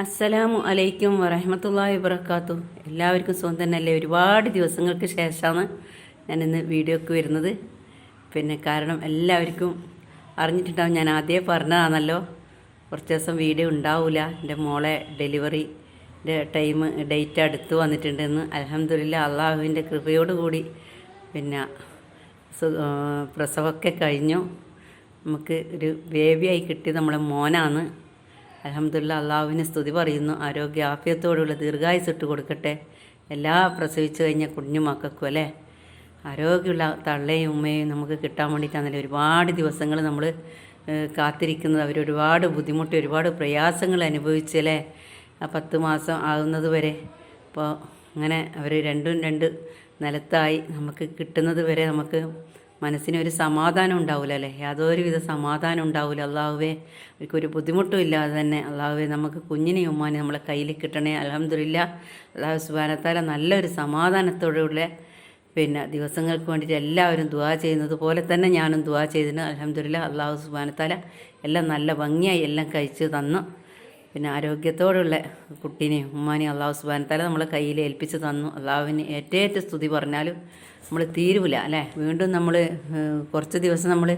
അസ്സലാമു അലൈക്കും വറഹമത്തല്ലാഹി വബർക്കാത്തു എല്ലാവർക്കും സുഖം തന്നെയല്ലേ? ഒരുപാട് ദിവസങ്ങൾക്ക് ശേഷമാണ് ഞാനിന്ന് വീഡിയോക്ക് വരുന്നത്. പിന്നെ കാരണം എല്ലാവർക്കും അറിഞ്ഞിട്ടുണ്ടാവും ഞാൻ ആദ്യമേ പറഞ്ഞതാണല്ലോ. കുറച്ച് ദിവസം വീഡിയോ ഉണ്ടാവില്ല എന്റെ മോളെ ഡെലിവറിന്റെ ടൈം ഡേറ്റ് അടുത്ത് വന്നിട്ടുണ്ടെന്ന് അലഹമ്മദില്ല അള്ളാഹുവിന്റെ കൃപയോടുകൂടി പിന്നെ പ്രസവമൊക്കെ കഴിഞ്ഞു. നമുക്ക് ഒരു ബേബിയായി കിട്ടിയത് നമ്മളെ മോനാണ്. അലഹമ്മദില്ല അള്ളാഹുവിനെ സ്തുതി പറയുന്നു. ആരോഗ്യ ആഫ്യത്തോടുള്ള ദീർഘായുസ് ഇട്ട് കൊടുക്കട്ടെ എല്ലാ പ്രസവിച്ചു കഴിഞ്ഞ കുഞ്ഞു മക്കൾക്കും അല്ലേ? ആരോഗ്യമുള്ള തള്ളയും ഉമ്മയും നമുക്ക് കിട്ടാൻ വേണ്ടിയിട്ടാണല്ലോ ഒരുപാട് ദിവസങ്ങൾ നമ്മൾ കാത്തിരിക്കുന്നത്. അവരൊരുപാട് ബുദ്ധിമുട്ട് ഒരുപാട് പ്രയാസങ്ങൾ അനുഭവിച്ചല്ലേ ആ പത്ത് മാസം ആകുന്നത് വരെ. അപ്പോൾ അങ്ങനെ അവർ രണ്ടും രണ്ട് നിലത്തായി നമുക്ക് കിട്ടുന്നത് വരെ നമുക്ക് മനസ്സിനൊരു സമാധാനം ഉണ്ടാവില്ല അല്ലേ? യാതൊരുവിധ സമാധാനം ഉണ്ടാവില്ല അള്ളാഹുവേ ഒരു ബുദ്ധിമുട്ടും ഇല്ലാതെ തന്നെ അള്ളാഹുവെ നമുക്ക് കുഞ്ഞിനെ ഉമ്മാനെ നമ്മളെ കയ്യിൽ കിട്ടണേ. അലഹമില്ല അള്ളാഹു സുബാനത്താല നല്ലൊരു സമാധാനത്തോടെയുള്ള പിന്നെ ദിവസങ്ങൾക്ക് വേണ്ടിയിട്ട് എല്ലാവരും ദുവാ ചെയ്യുന്നത് പോലെ തന്നെ ഞാനും ദുവാ ചെയ്തിന് അലഹമില്ല അള്ളാഹു സുബാനത്താല എല്ലാം നല്ല ഭംഗിയായി എല്ലാം കഴിച്ച് തന്നു. പിന്നെ ആരോഗ്യത്തോടുള്ള കുട്ടീനെയും ഉമ്മാനെയും അള്ളാഹു സുബാനത്താല നമ്മളെ കയ്യിൽ ഏൽപ്പിച്ച് തന്നു. അള്ളാഹുവിന് ഏറ്റേറ്റ സ്തുതി പറഞ്ഞാലും നമ്മൾ തീരുവില്ല അല്ലേ? വീണ്ടും നമ്മൾ കുറച്ച് ദിവസം നമ്മൾ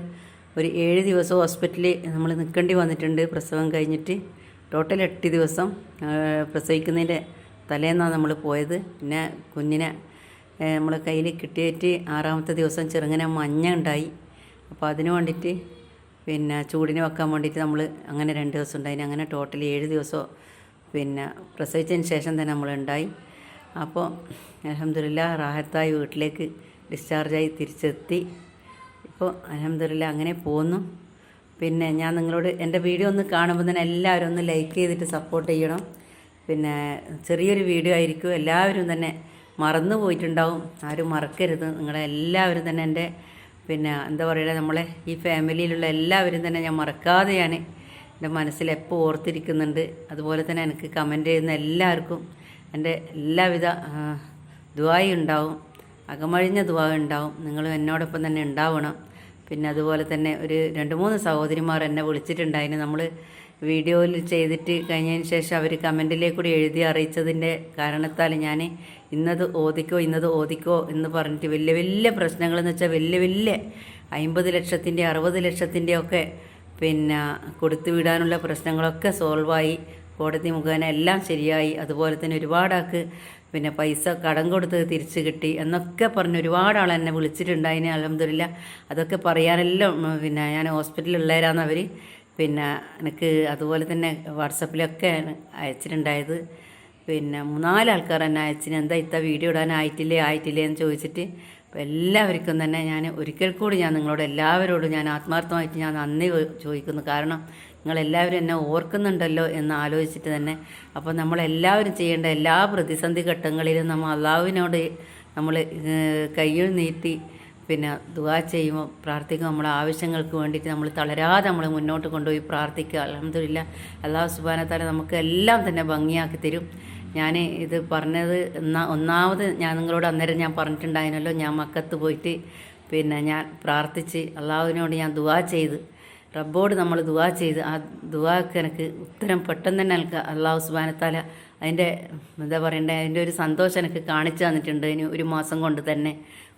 ഒരു ഏഴ് ദിവസം ഹോസ്പിറ്റലിൽ നമ്മൾ നിൽക്കേണ്ടി വന്നിട്ടുണ്ട്. പ്രസവം കഴിഞ്ഞിട്ട് ടോട്ടൽ എട്ട് ദിവസം പ്രസവിക്കുന്നതിന്റെ തലേന്നാണ് നമ്മൾ പോയത്. പിന്നെ കുഞ്ഞിനെ നമ്മൾ കയ്യിൽ കിട്ടിയിട്ട് ആറാമത്തെ ദിവസം ചെറുങ്ങനെ മഞ്ഞ ഉണ്ടായി. അപ്പോൾ അതിന് വേണ്ടിയിട്ട് പിന്നെ ചൂടിന് വെക്കാൻ വേണ്ടിയിട്ട് നമ്മൾ അങ്ങനെ രണ്ട് ദിവസം ഉണ്ടായിന്. അങ്ങനെ ടോട്ടൽ ഏഴ് ദിവസം പിന്നെ പ്രസവിച്ചതിന് ശേഷം തന്നെ നമ്മൾ ഉണ്ടായി. അപ്പോൾ അലഹമില്ല റാഹത്തായി വീട്ടിലേക്ക് ഡിസ്ചാർജായി തിരിച്ചെത്തി. ഇപ്പോൾ അലഹമില്ല അങ്ങനെ പോന്നു. പിന്നെ ഞാൻ നിങ്ങളോട് എന്റെ വീഡിയോ ഒന്ന് കാണുമ്പോൾ തന്നെ എല്ലാവരും ഒന്ന് ലൈക്ക് ചെയ്തിട്ട് സപ്പോർട്ട് ചെയ്യണം. പിന്നെ ചെറിയൊരു വീഡിയോ ആയിരിക്കും. എല്ലാവരും തന്നെ മറന്നു പോയിട്ടുണ്ടാവും. ആരും മറക്കരുത്. നിങ്ങളെ എല്ലാവരും തന്നെ എന്റെ പിന്നെ എന്താ പറയുക നമ്മളെ ഈ ഫാമിലിയിലുള്ള എല്ലാവരും തന്നെ ഞാൻ മറക്കാതെയാണ് എന്റെ മനസ്സിൽ എപ്പോൾ ഓർത്തിരിക്കുന്നുണ്ട്. അതുപോലെ തന്നെ എനിക്ക് കമന്റ് ചെയ്യുന്ന എല്ലാവർക്കും എന്റെ എല്ലാവിധ ദുബായി ഉണ്ടാവും അകമഴിഞ്ഞ ദുബായി ഉണ്ടാവും. നിങ്ങൾ എന്നോടൊപ്പം തന്നെ ഉണ്ടാവണം. പിന്നെ അതുപോലെ തന്നെ ഒരു രണ്ട് മൂന്ന് സഹോദരിമാർ എന്നെ വിളിച്ചിട്ടുണ്ടായിരുന്നു. നമ്മൾ വീഡിയോയിൽ ചെയ്തിട്ട് കഴിഞ്ഞതിന് ശേഷം അവർ കമന്റിലേക്ക് കൂടി എഴുതി അറിയിച്ചതിന്റെ കാരണത്താൽ ഞാൻ ഇന്നത് ഓദിക്കോ ഇന്നത് ഓദിക്കോ എന്ന് പറഞ്ഞിട്ട് വലിയ വലിയ പ്രശ്നങ്ങൾ എന്ന് വെച്ചാൽ വലിയ വലിയ അമ്പത് ലക്ഷത്തിന്റെ അറുപത് ലക്ഷത്തിന്റെ ഒക്കെ പിന്നെ കൊടുത്തു വിടാനുള്ള പ്രശ്നങ്ങളൊക്കെ സോൾവായി കോടതി മുഖേന എല്ലാം ശരിയായി. അതുപോലെ തന്നെ ഒരുപാടാൾക്ക് പിന്നെ പൈസ കടം കൊടുത്ത് തിരിച്ചു കിട്ടി എന്നൊക്കെ പറഞ്ഞ് ഒരുപാട് ആൾ എന്നെ വിളിച്ചിട്ടുണ്ടായിന്. അലഹമില്ല അതൊക്കെ പറയാനെല്ലാം പിന്നെ ഞാൻ ഹോസ്പിറ്റലിൽ ഉള്ളവരാന്ന് അവർ പിന്നെ എനിക്ക് അതുപോലെ തന്നെ വാട്സപ്പിലൊക്കെ അയച്ചിട്ടുണ്ടായത്. പിന്നെ മൂന്നാൽ ആൾക്കാർ എന്നെ അയച്ചിന്. എന്താ ഇത്ത വീഡിയോ ഇടാൻ ആയിട്ടില്ലേ ആയിട്ടില്ലേ എന്ന് ചോദിച്ചിട്ട് അപ്പോൾ എല്ലാവർക്കും തന്നെ ഞാൻ ഒരിക്കൽ കൂടി ഞാൻ നിങ്ങളോട് എല്ലാവരോടും ഞാൻ ആത്മാർത്ഥമായിട്ട് ഞാൻ നന്ദി ചോദിക്കുന്നു. കാരണം നിങ്ങളെല്ലാവരും എന്നെ ഓർക്കുന്നുണ്ടല്ലോ എന്ന് ആലോചിച്ചിട്ട് തന്നെ അപ്പോൾ നമ്മളെല്ലാവരും ചെയ്യേണ്ട എല്ലാ പ്രതിസന്ധി ഘട്ടങ്ങളിലും നമ്മൾ അള്ളാഹുവിനോട് നമ്മൾ കയ്യിൽ നീട്ടി പിന്നെ ദുവാ ചെയ്യുമ്പോൾ പ്രാർത്ഥിക്കുക നമ്മളെ ആവശ്യങ്ങൾക്ക് വേണ്ടിയിട്ട് നമ്മൾ തളരാതെ നമ്മൾ മുന്നോട്ട് കൊണ്ടുപോയി പ്രാർത്ഥിക്കുക. അലഹമില്ല അള്ളാഹു സുബാനത്താല നമുക്ക് എല്ലാം തന്നെ ഭംഗിയാക്കി തരും. ഞാൻ ഇത് പറഞ്ഞത് എന്നാ ഒന്നാമത് ഞാൻ നിങ്ങളോട് അന്നേരം ഞാൻ പറഞ്ഞിട്ടുണ്ടായിരുന്നല്ലോ ഞാൻ മക്കത്ത് പോയിട്ട് പിന്നെ ഞാൻ പ്രാർത്ഥിച്ച് അള്ളാഹുവിനോട് ഞാൻ ദുവാ ചെയ്ത്. റബ്ബോട് നമ്മൾ ദുവാ ചെയ്ത്. ആ ദുവാക്ക് എനിക്ക് ഉത്തരം പെട്ടെന്ന് തന്നെ എനിക്ക് അള്ളാഹു സുബാനത്താല അതിന്റെ എന്താ പറയണ്ടേ അതിന്റെ ഒരു സന്തോഷം എനിക്ക് കാണിച്ചു തന്നിട്ടുണ്ട്. ഇനി ഒരു മാസം കൊണ്ട് തന്നെ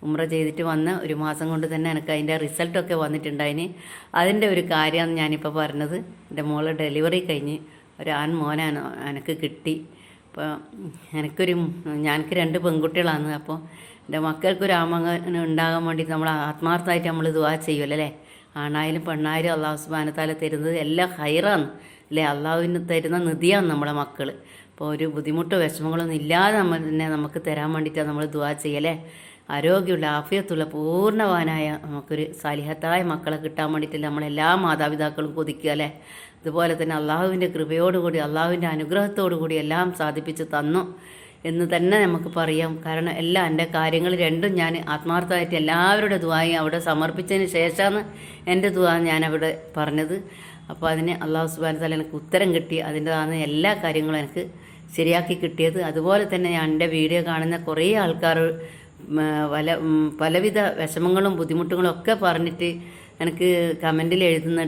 ഉമ്ര ചെയ്തിട്ട് വന്ന് ഒരു മാസം കൊണ്ട് തന്നെ എനിക്ക് അതിന്റെ റിസൾട്ടൊക്കെ വന്നിട്ടുണ്ടായിന് അതിന്റെ ഒരു കാര്യമാണ് ഞാനിപ്പോൾ പറഞ്ഞത്. എന്റെ മോളെ ഡെലിവറി കഴിഞ്ഞ് ഒരു ആൺ മോനാണ് എനിക്ക് കിട്ടി. അപ്പോൾ എനിക്കൊരു ഞാനക്ക് രണ്ട് പെൺകുട്ടികളാണ്. അപ്പോൾ എന്റെ മക്കൾക്കൊരു ആമങ്ങനെ ഉണ്ടാകാൻ വേണ്ടി നമ്മൾ ആത്മാർത്ഥമായിട്ട് നമ്മൾ ദുവാ ചെയ്യുമല്ലോ അല്ലേ? ആണായാലും പെണ്ണായാലും അള്ളാഹു സുബാനത്താല തരുന്നത് എല്ലാം ഹൈറാണ് അല്ലേ? അള്ളാഹുവിന് തരുന്ന നിധിയാണ് നമ്മളെ മക്കൾ അപ്പോൾ ഒരു ബുദ്ധിമുട്ടോ വിഷമങ്ങളൊന്നും ഇല്ലാതെ നമ്മൾ തന്നെ നമുക്ക് തരാൻ വേണ്ടിയിട്ടാണ് നമ്മൾ ദുവാ ചെയ്യല്ലേ ആരോഗ്യമുള്ള ആഫിയത്തുള്ള പൂർണവാനായ നമുക്കൊരു സാലിഹത്തായ മക്കളെ കിട്ടാൻ വേണ്ടിയിട്ടല്ലേ നമ്മളെല്ലാ മാതാപിതാക്കളും കൊതിക്കുക അല്ലേ? അതുപോലെ തന്നെ അള്ളാഹുവിന്റെ കൃപയോടുകൂടി അള്ളാഹുവിന്റെ അനുഗ്രഹത്തോടു കൂടി എല്ലാം സാധിപ്പിച്ച് തന്നു എന്ന് തന്നെ നമുക്ക് പറയാം. കാരണം എല്ലാ എന്റെ കാര്യങ്ങൾ രണ്ടും ഞാൻ ആത്മാർത്ഥമായിട്ട് എല്ലാവരുടെ ദുവായും അവിടെ സമർപ്പിച്ചതിന് ശേഷമാണ് എന്റെ ദുവാ ഞാൻ അവിടെ പറഞ്ഞത്. അപ്പോൾ അതിന് അള്ളാഹു സുബാൻ തല എനിക്ക് ഉത്തരം കിട്ടി. അതിന്റെതാണ് എല്ലാ കാര്യങ്ങളും എനിക്ക് ശരിയാക്കി കിട്ടിയത്. അതുപോലെ തന്നെ ഞാൻ എന്റെ വീഡിയോ കാണുന്ന കുറേ ആൾക്കാർ പല പലവിധ വിഷമങ്ങളും ബുദ്ധിമുട്ടുകളും ഒക്കെ പറഞ്ഞിട്ട് എനിക്ക് കമന്റിൽ എഴുതുന്ന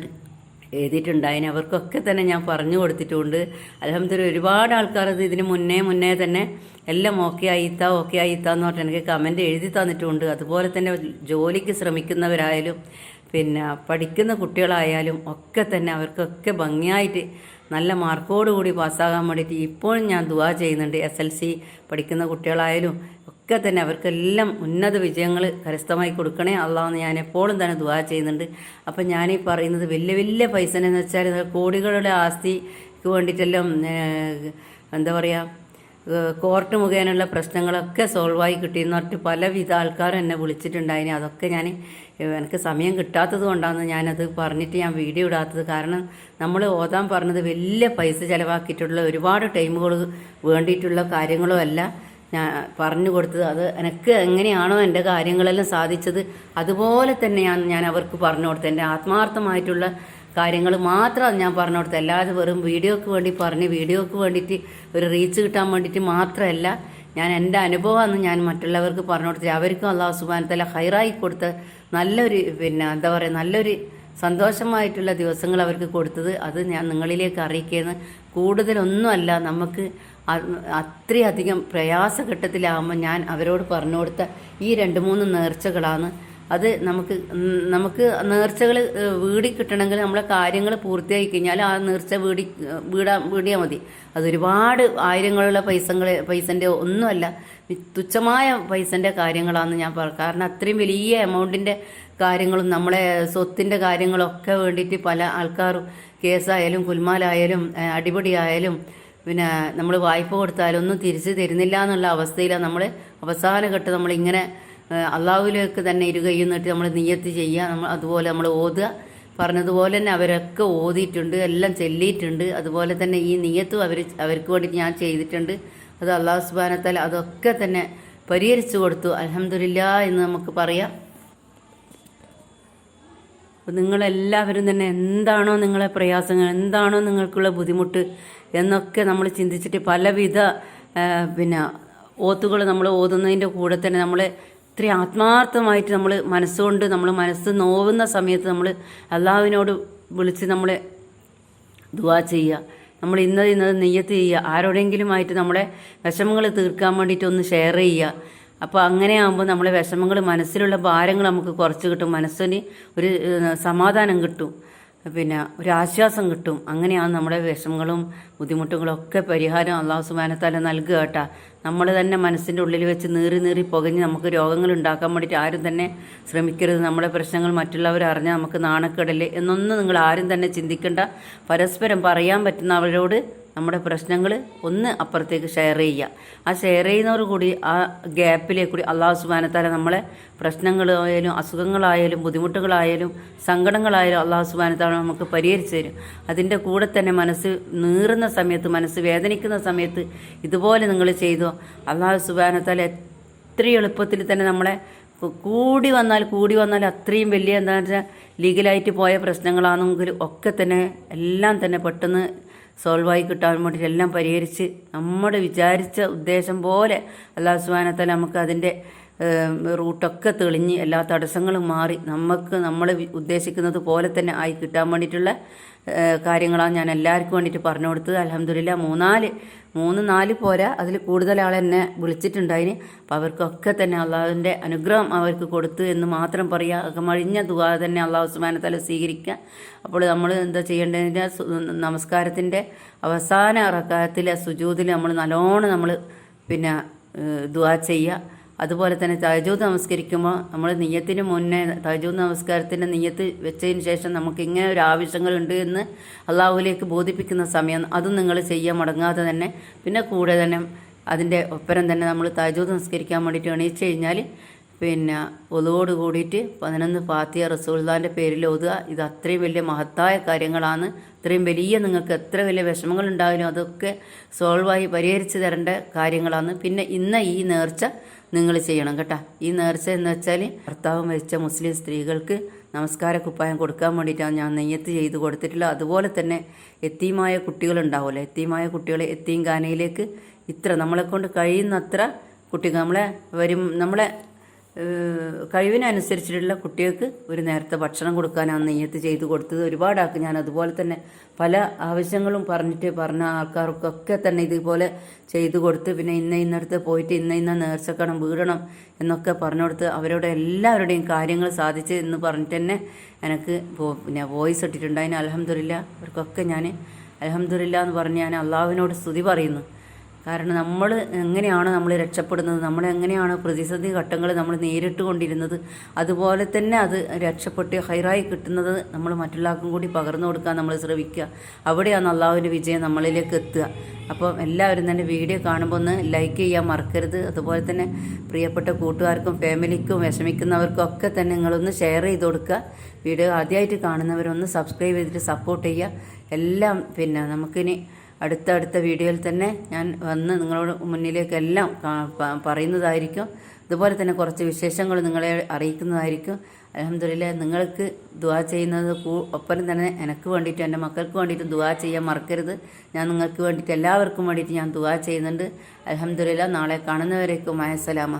എഴുതിയിട്ടുണ്ടായിന്. അവർക്കൊക്കെ തന്നെ ഞാൻ പറഞ്ഞു കൊടുത്തിട്ടുണ്ട്. അലഹമ്മദില്ല ഒരുപാട് ആൾക്കാർ ഇത് ഇതിന് മുന്നേ മുന്നേ തന്നെ എല്ലാം ഓക്കെ ആയിത്ത ഓക്കെ ആയിത്ത എന്ന് പറഞ്ഞിട്ട് എനിക്ക് കമന്റ് എഴുതി തന്നിട്ടുണ്ട്. അതുപോലെ തന്നെ ജോലിക്ക് ശ്രമിക്കുന്നവരായാലും പിന്നെ പഠിക്കുന്ന കുട്ടികളായാലും ഒക്കെ തന്നെ അവർക്കൊക്കെ ഭംഗിയായിട്ട് നല്ല മാർക്കോടുകൂടി പാസ്സാകാൻ വേണ്ടിയിട്ട് ഇപ്പോഴും ഞാൻ ദുവാ ചെയ്യുന്നുണ്ട്. എസ് എൽ സി പഠിക്കുന്ന കുട്ടികളായാലും ഒക്കെ തന്നെ അവർക്കെല്ലാം ഉന്നത വിജയങ്ങൾ കരസ്ഥമായി കൊടുക്കണേ. അള്ളാഹെന്ന് ഞാൻ എപ്പോഴും തന്നെ ദുവാ ചെയ്യുന്നുണ്ട്. അപ്പം ഞാനീ പറയുന്നത് വലിയ വലിയ പൈസ എന്ന് വെച്ചാൽ കോടികളുടെ ആസ്തിക്ക് വേണ്ടിയിട്ടെല്ലാം എന്താ പറയുക കോർട്ട് മുഖേനയുള്ള പ്രശ്നങ്ങളൊക്കെ സോൾവായി കിട്ടിയെന്ന് പറഞ്ഞിട്ട് പലവിധ ആൾക്കാരും എന്നെ വിളിച്ചിട്ടുണ്ടായിന്. അതൊക്കെ ഞാൻ എനിക്ക് സമയം കിട്ടാത്തത് കൊണ്ടാണ് ഞാനത് പറഞ്ഞിട്ട് ഞാൻ വീഡിയോ ഇടാത്തത് കാരണം നമ്മൾ ഓതാൻ പറഞ്ഞത് വലിയ പൈസ ചിലവാക്കിയിട്ടുള്ള ഒരുപാട് ടൈമുകൾ വേണ്ടിയിട്ടുള്ള കാര്യങ്ങളും അല്ല. ഞാൻ പറഞ്ഞു കൊടുത്തത് അത് എനിക്ക് എങ്ങനെയാണോ എന്റെ കാര്യങ്ങളെല്ലാം സാധിച്ചത്. അതുപോലെ തന്നെയാണ് ഞാൻ അവർക്ക് പറഞ്ഞു കൊടുത്തത്. എന്റെ ആത്മാർത്ഥമായിട്ടുള്ള കാര്യങ്ങൾ മാത്രം ഞാൻ പറഞ്ഞു കൊടുത്തത്. അല്ലാതെ വെറും വീഡിയോക്ക് വേണ്ടി പറഞ്ഞ് വീഡിയോക്ക് വേണ്ടിയിട്ട് ഒരു റീച്ച് കിട്ടാൻ വേണ്ടിയിട്ട് മാത്രമല്ല ഞാൻ എന്റെ അനുഭവമാണ് ഞാൻ മറ്റുള്ളവർക്ക് പറഞ്ഞു കൊടുത്തത്. അവർക്കും അള്ളാഹു സുബാനത്തല ഹൈറായി കൊടുത്ത നല്ലൊരു പിന്നെ എന്താ പറയുക നല്ലൊരു സന്തോഷമായിട്ടുള്ള ദിവസങ്ങൾ അവർക്ക് കൊടുത്തത്. അത് ഞാൻ നിങ്ങളിലേക്ക് അറിയിക്കുന്നത് കൂടുതലൊന്നുമല്ല നമുക്ക് അത്രയധികം പ്രയാസഘട്ടത്തിലാകുമ്പോൾ ഞാൻ അവരോട് പറഞ്ഞു കൊടുത്ത ഈ രണ്ട് മൂന്ന് നേർച്ചകളാണ്. അത് നമുക്ക് നമുക്ക് നേർച്ചകൾ വീടി കിട്ടണമെങ്കിൽ നമ്മളെ കാര്യങ്ങൾ പൂർത്തിയാക്കി കഴിഞ്ഞാൽ ആ നേർച്ച വീടി വീടാ വീടിയാൽ മതി. അതൊരുപാട് ആയിരങ്ങളുള്ള പൈസകൾ പൈസന്റെ ഒന്നുമല്ല തുച്ഛമായ പൈസന്റെ കാര്യങ്ങളാണ് ഞാൻ പറയാം കാരണം അത്രയും വലിയ എമൗണ്ടിന്റെ കാര്യങ്ങളും നമ്മളെ സ്വത്തിന്റെ കാര്യങ്ങളൊക്കെ വേണ്ടിയിട്ട് പല ആൾക്കാരും കേസായാലും കുൽമാലായാലും അടിപൊളിയായാലും പിന്നെ നമ്മൾ വായ്പ കൊടുത്താലും ഒന്നും തിരിച്ച് തരുന്നില്ല എന്നുള്ള അവസ്ഥയിലാണ് നമ്മൾ അവസാന ഘട്ടം നമ്മളിങ്ങനെ ഏഹ്, അള്ളാഹുവിലേക്ക് തന്നെ ഇരുകയ്യുന്നിട്ട് നമ്മൾ നീയത്ത് ചെയ്യുക നമ്മൾ അതുപോലെ നമ്മൾ ഓതുക. പറഞ്ഞതുപോലെ തന്നെ അവരൊക്കെ ഓതിയിട്ടുണ്ട് എല്ലാം ചെല്ലിയിട്ടുണ്ട്. അതുപോലെ തന്നെ ഈ നീയത്തും അവർ അവർക്ക് വേണ്ടി ഞാൻ ചെയ്തിട്ടുണ്ട്. അത് അള്ളാഹു സുബാനത്താൽ അതൊക്കെ തന്നെ പരിഹരിച്ചു കൊടുത്തു. അലഹമില്ല എന്ന് നമുക്ക് പറയാം. നിങ്ങളെല്ലാവരും തന്നെ എന്താണോ നിങ്ങളെ പ്രയാസങ്ങൾ എന്താണോ നിങ്ങൾക്കുള്ള ബുദ്ധിമുട്ട് എന്നൊക്കെ നമ്മൾ ചിന്തിച്ചിട്ട് പലവിധ പിന്നെ ഓത്തുകൾ നമ്മൾ ഓതുന്നതിന്റെ കൂടെ തന്നെ നമ്മൾ ഇത്രയും ആത്മാർത്ഥമായിട്ട് നമ്മൾ മനസ്സുകൊണ്ട് നമ്മൾ മനസ്സ് നോവുന്ന സമയത്ത് നമ്മൾ അള്ളാഹുവിനോട് വിളിച്ച് നമ്മൾ ദുവാ ചെയ്യുക. നമ്മൾ ഇന്നത് ഇന്നത് നെയ്യത്ത് ചെയ്യുക. ആരോടെങ്കിലുമായിട്ട് നമ്മളെ വിഷമങ്ങൾ തീർക്കാൻ വേണ്ടിയിട്ട് ഒന്ന് ഷെയർ ചെയ്യുക. അപ്പോൾ അങ്ങനെ ആകുമ്പോൾ നമ്മളെ വിഷമങ്ങൾ മനസ്സിലുള്ള ഭാരങ്ങൾ നമുക്ക് കുറച്ച് കിട്ടും. മനസ്സിന് ഒരു സമാധാനം കിട്ടും. പിന്നെ ഒരു ആശ്വാസം കിട്ടും. അങ്ങനെയാണ് നമ്മുടെ വിഷമങ്ങളും ബുദ്ധിമുട്ടുകളും ഒക്കെ പരിഹാരം അള്ളാഹു സുബാനത്താല നൽകുക കേട്ടാ. നമ്മൾ തന്നെ മനസ്സിന്റെ ഉള്ളിൽ വെച്ച് നീറി നീറി പുകഞ്ഞ് നമുക്ക് രോഗങ്ങൾ ഉണ്ടാക്കാൻ വേണ്ടിയിട്ട് ആരും തന്നെ ശ്രമിക്കരുത്. നമ്മുടെ പ്രശ്നങ്ങൾ മറ്റുള്ളവർ അറിഞ്ഞാൽ നമുക്ക് നാണക്കേടല്ലേ എന്നൊന്നും നിങ്ങൾ ആരും തന്നെ ചിന്തിക്കേണ്ട. പരസ്പരം പറയാൻ പറ്റുന്നവരോട് നമ്മുടെ പ്രശ്നങ്ങൾ ഒന്ന് അപ്പുറത്തേക്ക് ഷെയർ ചെയ്യുക. ആ ഷെയർ ചെയ്യുന്നവർ കൂടി ആ ഗ്യാപ്പിലേക്ക് കൂടി അള്ളാഹു സുബാനത്താല നമ്മളെ പ്രശ്നങ്ങളായാലും അസുഖങ്ങളായാലും ബുദ്ധിമുട്ടുകളായാലും സങ്കടങ്ങളായാലും അള്ളാഹു സുബാനത്താല നമുക്ക് പരിഹരിച്ചു തരും. അതിന്റെ കൂടെ തന്നെ മനസ്സ് നീറുന്ന സമയത്ത് മനസ്സ് വേദനിക്കുന്ന സമയത്ത് ഇതുപോലെ നിങ്ങൾ ചെയ്തോ അള്ളാഹു സുബാനത്താല എത്രയും എളുപ്പത്തിൽ തന്നെ നമ്മളെ കൂടി വന്നാൽ കൂടി വന്നാൽ അത്രയും വലിയ എന്താ വെച്ചാൽ ലീഗലായിട്ട് പോയ പ്രശ്നങ്ങളാണെങ്കിൽ ഒക്കെ തന്നെ എല്ലാം തന്നെ പെട്ടെന്ന് സോൾവായി കിട്ടാൻ വേണ്ടിയിട്ട് എല്ലാം പരിഹരിച്ച് നമ്മുടെ വിചാരിച്ച ഉദ്ദേശം പോലെ അള്ളാഹു സുബാനത്താൽ നമുക്ക് അതിന്റെ റൂട്ടൊക്കെ തെളിഞ്ഞ് എല്ലാ തടസ്സങ്ങളും മാറി നമുക്ക് നമ്മൾ ഉദ്ദേശിക്കുന്നത് പോലെ തന്നെ ആയി കിട്ടാൻ വേണ്ടിയിട്ടുള്ള കാര്യങ്ങളാണ് ഞാൻ എല്ലാവർക്കും വേണ്ടിയിട്ട് പറഞ്ഞു കൊടുത്തത്. അലഹമില്ല മൂന്നാൽ മൂന്ന് നാല് പോരാ. അതിൽ കൂടുതൽ ആൾ എന്നെ വിളിച്ചിട്ടുണ്ടായിന്. അപ്പം അവർക്കൊക്കെ തന്നെ അള്ളാഹുവിന്റെ അനുഗ്രഹം അവർക്ക് കൊടുത്തു എന്ന് മാത്രം പറയുക അകമഴിഞ്ഞ ദുവാ തന്നെ അള്ളാഹു സുബാനത്തല സ്വീകരിക്കുക അപ്പോൾ നമ്മൾ എന്താ ചെയ്യേണ്ടതിന്റെ നമസ്കാരത്തിന്റെ അവസാന റക്കായത്തിലെ സുജൂതിൽ നമ്മൾ നല്ലോണം നമ്മൾ പിന്നെ ദുവാ ചെയ്യുക അതുപോലെ തന്നെ തഹജൂദ് നമസ്കരിക്കുമ്പോൾ നമ്മൾ നെയ്യത്തിന് മുന്നേ തഹജൂദ് നമസ്കാരത്തിന്റെ നെയ്യത്ത് വെച്ചതിന് ശേഷം നമുക്ക് ഇങ്ങനെ ഒരു ആവശ്യങ്ങളുണ്ട് എന്ന് അള്ളാഹുലേക്ക് ബോധിപ്പിക്കുന്ന സമയം അതും നിങ്ങൾ ചെയ്യാൻ മുടങ്ങാതെ തന്നെ പിന്നെ കൂടെ തന്നെ അതിന്റെ ഒപ്പരം തന്നെ നമ്മൾ തഹജൂദ് നമസ്കരിക്കാൻ വേണ്ടിയിട്ട് എണീച്ച് കഴിഞ്ഞാൽ പിന്നെ ഒതുവോട് കൂടിയിട്ട് പതിനൊന്ന് ഫാത്തിയ റസൂൽദാന്റെ പേരിൽ ഓതുക. ഇത് അത്രയും വലിയ മഹത്തായ കാര്യങ്ങളാണ്. ഇത്രയും വലിയ നിങ്ങൾക്ക് എത്ര വലിയ വിഷമങ്ങൾ ഉണ്ടായാലും അതൊക്കെ സോൾവായി പരിഹരിച്ച് തരേണ്ട കാര്യങ്ങളാണ്. പിന്നെ ഇന്ന് ഈ നേർച്ച നിങ്ങൾ ചെയ്യണം കേട്ടോ. ഈ നേർച്ച എന്ന് വെച്ചാൽ ഭർത്താവ് മരിച്ച മുസ്ലിം സ്ത്രീകൾക്ക് നമസ്കാര കുപ്പായം കൊടുക്കാൻ വേണ്ടിയിട്ടാണ് ഞാൻ നെയ്യത്ത് ചെയ്ത് കൊടുത്തിട്ടുള്ളത്. അതുപോലെ തന്നെ എത്തിയുമായ കുട്ടികളുണ്ടാവുമല്ലോ എത്തിയുമായ കുട്ടികളെ എത്തിയും ഖാനയിലേക്ക് ഇത്ര നമ്മളെ കൊണ്ട് കഴിയുന്നത്ര കുട്ടികൾ നമ്മളെ വരും നമ്മളെ കഴിവിനനുസരിച്ചിട്ടുള്ള കുട്ടികൾക്ക് ഒരു നേരത്തെ ഭക്ഷണം കൊടുക്കാനാണ് നെയ്യത്ത് ചെയ്ത് കൊടുത്തത്. ഒരുപാടാക്ക് ഞാൻ അതുപോലെ തന്നെ പല ആവശ്യങ്ങളും പറഞ്ഞിട്ട് പറഞ്ഞ ആൾക്കാർക്കൊക്കെ തന്നെ ഇതുപോലെ ചെയ്തു കൊടുത്ത് പിന്നെ ഇന്ന ഇന്നടുത്ത് പോയിട്ട് ഇന്ന ഇന്ന നേർച്ചക്കണം വീടണം എന്നൊക്കെ പറഞ്ഞു കൊടുത്ത് അവരുടെ എല്ലാവരുടെയും കാര്യങ്ങൾ സാധിച്ച് എന്ന് പറഞ്ഞിട്ട് തന്നെ എനിക്ക് പിന്നെ വോയിസ് ഇട്ടിട്ടുണ്ട്. അതിന് അലഹമില്ല അവർക്കൊക്കെ ഞാൻ അലഹമില്ല എന്ന് പറഞ്ഞ് ഞാൻ അള്ളാഹുവിനോട് സ്തുതി പറയുന്നു. കാരണം നമ്മൾ എങ്ങനെയാണ് നമ്മൾ രക്ഷപ്പെടുന്നത്? നമ്മൾ എങ്ങനെയാണ് പ്രതിസന്ധി ഘട്ടങ്ങൾ നമ്മൾ നേരിട്ട് കൊണ്ടിരുന്നത് അതുപോലെ തന്നെ അത് രക്ഷപ്പെട്ട് ഹൈറായി കിട്ടുന്നത് നമ്മൾ മറ്റുള്ളവർക്കും കൂടി പകർന്നു കൊടുക്കാൻ നമ്മൾ ശ്രമിക്കുക. അവിടെയാണ് അള്ളാഹുവിന്റെ വിജയം നമ്മളിലേക്ക് എത്തുക. അപ്പോൾ എല്ലാവരും തന്നെ വീഡിയോ കാണുമ്പോൾ ഒന്ന് ലൈക്ക് ചെയ്യാൻ മറക്കരുത്. അതുപോലെ തന്നെ പ്രിയപ്പെട്ട കൂട്ടുകാർക്കും ഫാമിലിക്കും വിഷമിക്കുന്നവർക്കും ഒക്കെ തന്നെ നിങ്ങളൊന്ന് ഷെയർ ചെയ്ത് കൊടുക്കുക. വീഡിയോ ആദ്യമായിട്ട് കാണുന്നവരൊന്ന് സബ്സ്ക്രൈബ് ചെയ്തിട്ട് സപ്പോർട്ട് ചെയ്യുക. എല്ലാം പിന്നെ നമുക്കിനി അടുത്ത അടുത്ത വീഡിയോയിൽ തന്നെ ഞാൻ വന്ന് നിങ്ങളോട് മുന്നിലേക്കെല്ലാം പറയുന്നതായിരിക്കും. അതുപോലെ തന്നെ കുറച്ച് വിശേഷങ്ങൾ നിങ്ങളെ അറിയിക്കുന്നതായിരിക്കും. അലഹമില്ല നിങ്ങൾക്ക് ദുവാ ചെയ്യുന്നത് ഒപ്പം തന്നെ എനിക്ക് വേണ്ടിയിട്ട് എന്റെ മക്കൾക്ക് വേണ്ടിയിട്ട് ദുവാ ചെയ്യാൻ മറക്കരുത്. ഞാൻ നിങ്ങൾക്ക് വേണ്ടിയിട്ട് എല്ലാവർക്കും വേണ്ടിയിട്ട് ഞാൻ ദുവാ ചെയ്യുന്നുണ്ട്. അലഹമില്ല നാളെ കാണുന്നവരേക്കും അയസലാമ